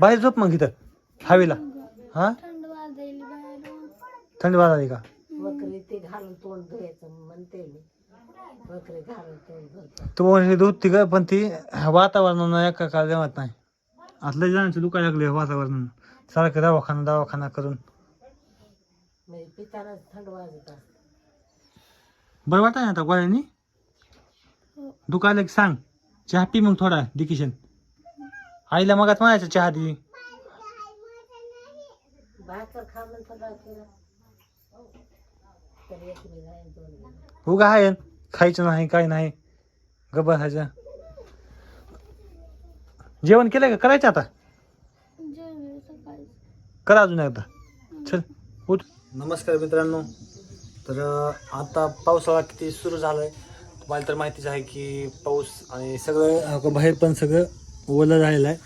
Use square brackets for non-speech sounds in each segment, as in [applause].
बाहेर झोप मग इथं हवेला. हा? थंड वाजाली का? बकरी ते घालून तोंड धुवायचं म्हणते मी. बकरी घालून तोंड धुतो तू म्हणली दूध ती पण ती वातावरणानं एका काळ जमत नाही. आतल्या जणांचे दुखायला लागले वातावरण सारखं दवाखाना दवाखाना करून. म्हणजे पितानाच थंड वाजत असते. बरं वाटत ना आता गोळ्यांनी? दुखायला की सांग चहा पी मग थोडा डिकिशन. आईला मगात म्हणायचं चहा दे. भाकर खा म्हणतो डॉक्टर तर एक बी नाही दोन बी नाही. उगा आहे खायचं नाही काय नाही. गबसायचं जेवण केलंय का? करायचं आता? सकाळी. करा अजून एकदा. चल उठ. नमस्कार मित्रांनो. तर अं, आता पावसाळा किती सुरू झालाय तुम्हाला तर माहितीच आहे की पाऊस आणि सगळं अं, बाहेर पण सगळं ओलं झालेलं आहे.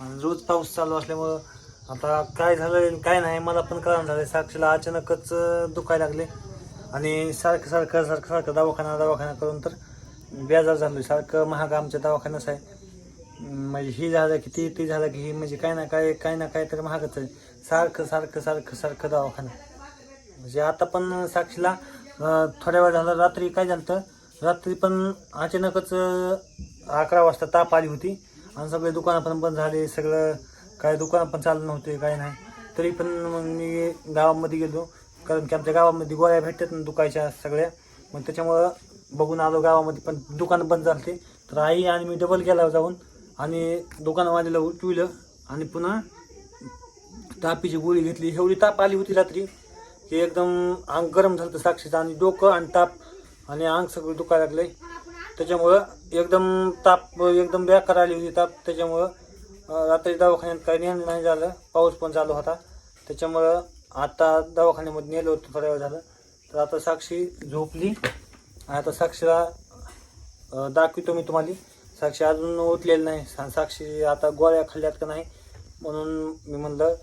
आणि रोज पाऊस चालू असल्यामुळं आता काय झालं काय नाही मला पण कळण झालं साक्षीला अचानकच दुखायला लागले. आणि सारखं सारखं सारखं सारखं दवाखाना दवाखाना करून तर बेजार झालो सारखं महाग आमच्या दवाखान्याच आहे. म्हणजे ही झालं की ती ती झालं की ही म्हणजे काय ना काय काय ना काय तर महागच आहे. सारखं सारखं सारखं सारखं दवाखाना. म्हणजे आता पण साक्षीला थोड्या वेळ झालं रात्री काय झालं रात्री पण अचानकच अकरा वाजता ताप आली होती. आणि सगळे दुकानं पण बंद झाले सगळं काय दुकानं पण चालू नव्हते काय नाही. तरी पण मग मी गावामध्ये गेलो कारण की आमच्या गावामध्ये गोळ्या भेटतात ना दुकायच्या सगळ्या. मग त्याच्यामुळं बघून आलो गावामध्ये पण दुकानं बंद झाले तर आई आणि मी डबल गेला जाऊन आणि दुकानवालीला उठविलं आणि पुन्हा तापीची गोळी घेतली. एवढी ताप आली होती रात्री की एकदम अंग गरम झालं होतं साक्षीचं आणि डोकं आणि ताप आणि अंग सगळं दुखायला लागलं त्याच्यामुळं एकदम ताप एकदम बेकार आली होती ताप. त्याच्यामुळं रात्री दवाखान्यात काही नेणं नाही झालं. पाऊस पण चालू होता. त्याच्यामुळं आता दवाखान्यामध्ये नेलं होतं थोड्या वेळ झालं. तर आता साक्षी झोपली. आता साक्षीला दाखवितो मी तुम्हाला. साक्षी अजून ओतलेली नाही. साक्षी आता गोळ्या खाल्ल्यात का नाही म्हणून मी म्हणलं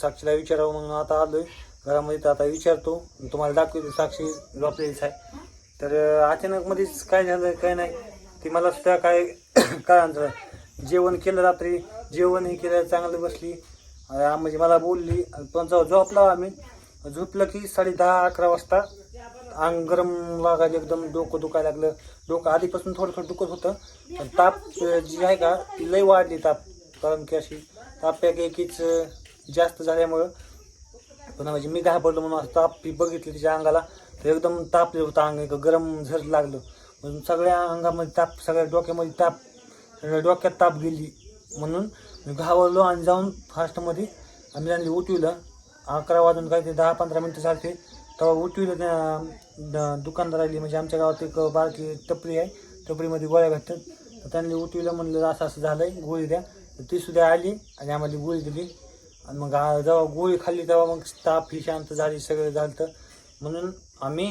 साक्षीला विचारावं म्हणून आता आलोय. घरामध्ये तर आता विचारतो. तुम्हाला दाखवतो साक्षी झोपलेलीच आहे. तर अचानक मध्येच काय झालं काय नाही. ती मला सुद्धा काय [coughs] काय आणलं जेवण केलं रात्री. जेवण हे केलं चांगलं बसली. म्हणजे मला बोलली पण जाऊ झोपला आम्ही. झोपलं की साडे दहा अकरा वाजता अंग गरम लागायला एकदम डोकं दुखायला लागलं. डोकं आधीपासून थोडं थोडं दुखत होतं. पण ताप जी आहे का ती लई वाढली ताप. कारण की अशी ताप एक एकीच जास्त झाल्यामुळं. पण म्हणजे मी घाबरलो म्हणून असं ताप बघितली तिच्या अंगाला. तर एकदम तापले होतं अंग एक गरम झर लागलं. म्हणून सगळ्या अंगामध्ये ताप सगळ्या डोक्यामध्ये ताप सगळ्या डोक्यात ताप गेली. म्हणून मी घाबरलो आणि जाऊन फास्टमध्ये आम्ही त्यांनी उठविलं. अकरा वाजून काही ते दहा पंधरा मिनटं झालते तेव्हा उठविलं त्या द- दुकानदार आली म्हणजे आमच्या गावात एक बारकी टपरी आहे. टपरीमध्ये गोळ्या भेटतात. तर त्यांनी उठविलं म्हणलं असं असं झालं आहे गोळी द्या. तर ती सुद्धा आली आणि आम्हाला गोळी दिली. आणि मग जेव्हा गोळी खाल्ली तेव्हा मग ताप ही शांत झाली सगळं झालं तर म्हणून आम्ही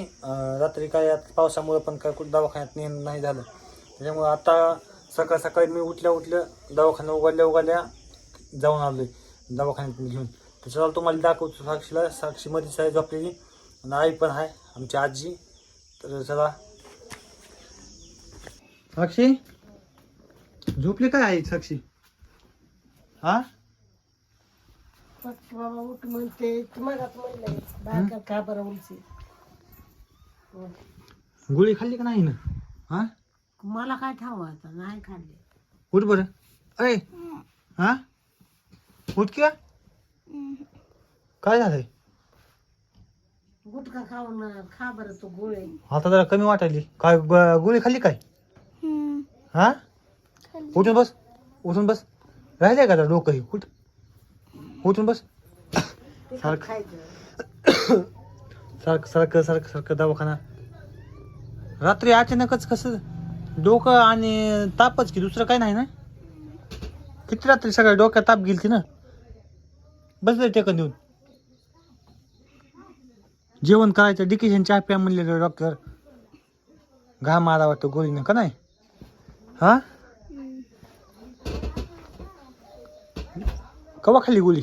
रात्री काय आता पण काय कुठं दवाखान्यात नेणं नाही झालं. त्याच्यामुळं आता सकाळ सकाळी मी उठल्या उठल्या दवाखाना उघडल्या उघडल्या जाऊन आलो दवाखान्यात घेऊन. त्याच्यावर तुम्हाला दाखवतो साक्षीला. साक्षीमध्ये आहे झोपलेली. आणि आई पण आहे आमची आजी. तर चला. साक्षी? झोपली काय आहे साक्षी? हा? फक्त बाबा उठ म्हणते तुम्हाला म्हणलंय भाकर खा बरं उलची गोळी खाल्ली का नाही ना हा? मला काय ठाव आता नाही खाल्ले. उठ बरं. अय हा? उठ किंवा काय झालंय? गुटखा खाऊन खा बरं तू गोळे. आता जरा कमी वाटायली. काय ग- गोळी खाल्ली काय? हा. उठून बस. उठून बस. राहिले का जरा डोकं हे? उठ. उठून बस. सारखं सारखं सारखं सारखं सारखं दवाखाना. रात्री अचानकच कसं डोकं आणि तापच की दुसरं काय नाही ना? किती रात्री सगळ्या डोक्यात ताप गेलती ना? बसले टेकन देऊन. जेवण करायचं डिकेशन चहा प्या म्हणलेलं डॉक्टर. घाम आला वाटतं गोळीनं का नाही? हा? कवा खाली गोळी?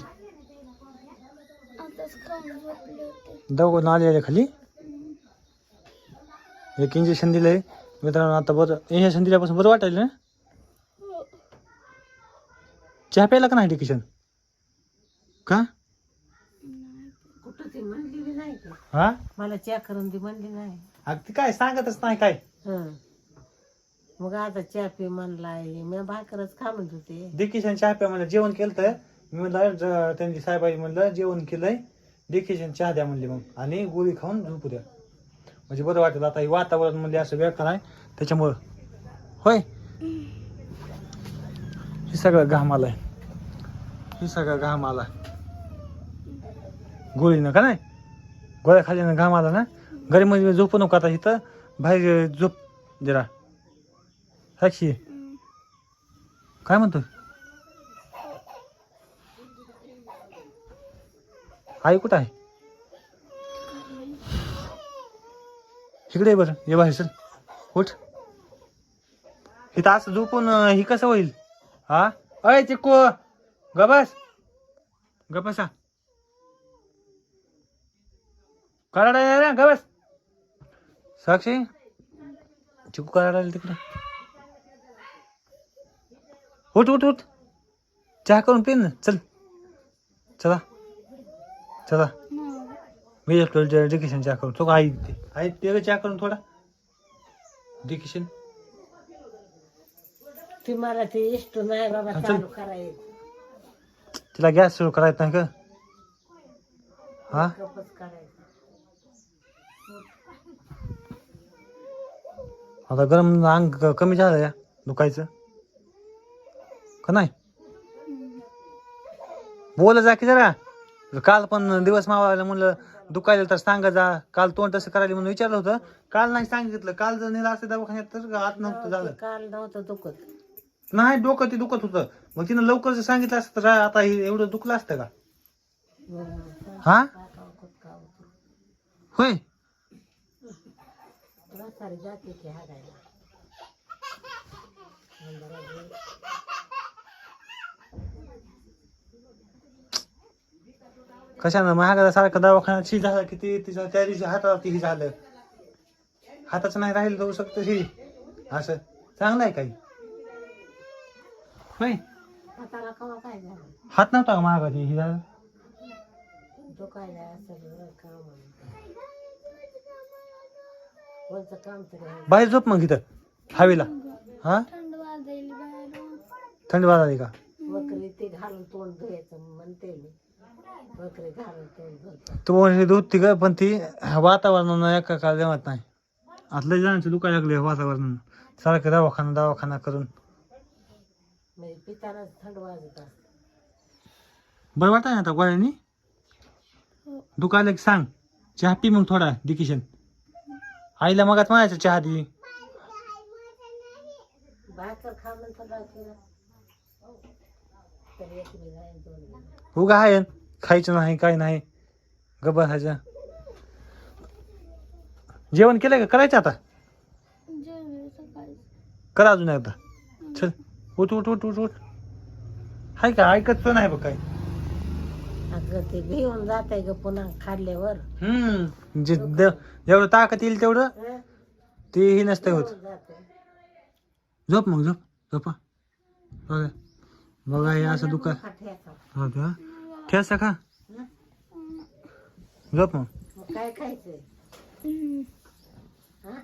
दवाखान आले खाली? एक इंजेक्शन दिलंय. मित्रांनो आता बरं इंजेक्शन दिल्यापासून बरं वाटायला ना? चहा प्यायला का नाही डिकेशन? का? कुठं ती म्हणली बी नाही का? हा? मला चहा करून दी म्हणली नाही. अगं ती काय सांगतच नाही काय? हं. मग आता चहा पी म्हणलाय मी भाकरच खा म्हणत होते. डिकेशन चहा प्या म्हणलं जेवण केलं तर मी म्हणलं त्यांची साहेबाई म्हणलं जेवण केलंय डिकेशन चहा द्या म्हणली मग. आणि गोळी खाऊन झोपू द्या. म्हणजे बरं वाटेल आता हे वातावरण म्हणजे असं बेकार आहे त्याच्यामुळं होय? हे सगळं घाम आलाय हे सगळं घाम आला गोळीनं का नाही? गोळ्या खाली घाम आला ना? घरी मध्ये झोपू नको आता इथं. बाहेर झोप जरा. साक्षी. काय म्हणतो आई कुठं आहे? इकडे बरं. ये बाहेर चल. उठ. इथं असं झोपून ही कसं होईल? हा? अय चिक्कू गबस गबसा कराडा गबस साक्षी? चिक्कू कराडा तिकडे. उठ उठ उठ. चहा करून पिन ना. चल. चला. चला. मी येतो डिकेशन चहा करून. तो आई ते आई ते चहा करून थोडा? डिकेशन ती मला ते इष्ट नाही बाबा चल. चालू. करायचं तिला गॅस सुरू करायचा नाही का? हा? करायचं. आता गरम अंग क- कमी झालं या दुखायचं. का नाही? बोल जा की जरा. काल पण दिवस मावायला म्हणलं दुखायला तर सांगा जा. काल तोंड तसं करायला म्हणून विचारलं होतं. काल नाही सांगितलं. काल जर नेलं असतं दवाखान्यात तर आत नव्हतं झालं. काल नव्हतं दुखत. नाही डोकं ते दुखत होतं. मग तिनं लवकर जर सांगितलं असतं तर आता हे एवढं दुखलं असतं का. हा. होय. जाते कशानं? महागाला सारखं दवाखान्यात शी झालं किती तिच्या त्या दिवशी हातावरती ही झालं. हाताचं नाही राहिलं जाऊ शकतं ही असं. चांगलं आहे काही. होय? हाताला कवा काय झालं? हात नव्हता का महागाची ही झालं? दुखायला असं काम कोणतं काम तरी आहे? बाहेर झोप मग इथं हवेला. हा? थंड वाजायली बाहेर. थंडी वाजाली का? बकरी ते घालून तोंड धुयाचं म्हणते मी. तू म्हणते दूध ती पण ती वातावरणानं एका काळ जमत नाही. आता लय जणांचं दुखायला लागले वातावरण सारखं दवाखाना दवाखाना करून. बरं वाटत ना आता गोळ्यानी? दुखायला की सांग. चहा पी मग थोडा डिकिशन. आईला मगात म्हणायचं चहा दी उगा आहे खायचं नाही काय नाही. गब्बर ह्याच्या जेवण केलंय का? करायचं आता? करा अजून एकदा. चल. उठ उठ उठ उठ उठ. हाय का? ऐकत पण नाही बघ काय अगं ते भिवून जात आहे ग पुन्हा खाल्ल्यावर. हम्म. जे द- जेवढं ताकद येईल तेवढं हं? तेही नसतं होत. झोप मग झोप. झोपा. बघा. बघा हे असं दुकान. हो का? ठेसा खा? झोप मग काय खायचंय. हा